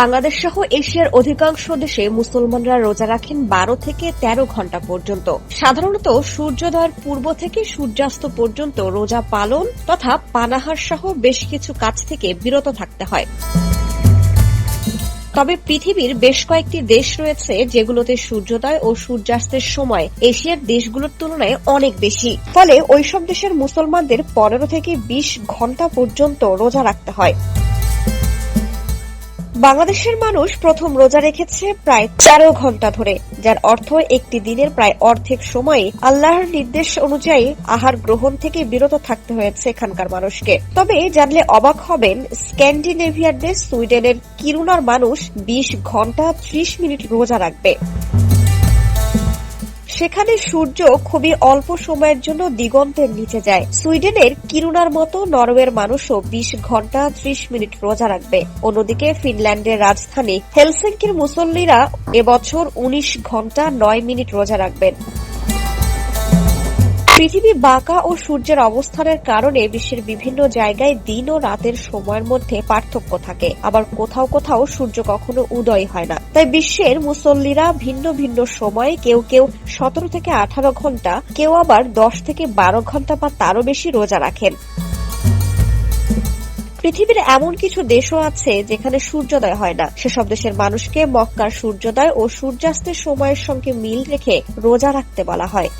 বাংলাদেশ সহ এশিয়ার অধিকাংশ দেশে মুসলমানরা রোজা রাখেন বারো থেকে তেরো ঘণ্টা পর্যন্ত। সাধারণত সূর্যোদয়ের পূর্ব থেকে সূর্যাস্ত পর্যন্ত রোজা পালন তথা পানাহার সহ বেশ কিছু কাজ থেকে বিরত থাকতে হয়। তবে পৃথিবীর বেশ কয়েকটি দেশ রয়েছে যেগুলোতে সূর্যোদয় ও সূর্যাস্তের সময় এশিয়ার দেশগুলোর তুলনায় অনেক বেশি। ফলে ওইসব দেশের মুসলমানদের পনেরো থেকে বিশ ঘণ্টা পর্যন্ত রোজা রাখতে হয়। বাংলাদেশের মানুষ প্রথম রোজা রেখেছে প্রায় তেরো ঘণ্টা ধরে, যার অর্থ একটি দিনের প্রায় অর্ধেক সময়ে আল্লাহর নির্দেশ অনুযায়ী আহার গ্রহণ থেকে বিরত থাকতে হয়েছে এখানকার মানুষকে। তবে জানলে অবাক হবেন স্ক্যান্ডিনেভিয়ার দেশ সুইডেনের কিরুনার মানুষ বিশ ঘণ্টা ত্রিশ মিনিট রোজা রাখবে। সেখানে সূর্য খুবই অল্প সময়ের জন্য দিগন্তের নিচে যায়। সুইডেনের কিরুনার মতো নরওয়ের মানুষও বিশ ঘণ্টা ত্রিশ মিনিট রোজা রাখবে। অন্যদিকে ফিনল্যান্ডের রাজধানী হেলসেঙ্কির মুসল্লিরা এবছর উনিশ ঘণ্টা নয় মিনিট রোজা রাখবেন। পৃথিবী বাঁকা ও সূর্যের অবস্থানের কারণে বিশ্বের বিভিন্ন জায়গায় দিন ও রাতের সময়ের মধ্যে পার্থক্য থাকে। আবার কোথাও কোথাও সূর্য কখনো উদয় হয় না। তাই বিশ্বের মুসল্লিরা ভিন্ন ভিন্ন সময়ে কেউ কেউ সতেরো থেকে আঠারো ঘণ্টা, কেউ আবার দশ থেকে বারো ঘণ্টা বা তারও বেশি রোজা রাখেন। পৃথিবীর এমন কিছু দেশও আছে যেখানে সূর্যোদয় হয় না। সেসব দেশের মানুষকে মক্কার সূর্যোদয় ও সূর্যাস্তের সময়ের সঙ্গে মিল রেখে রোজা রাখতে বলা হয়।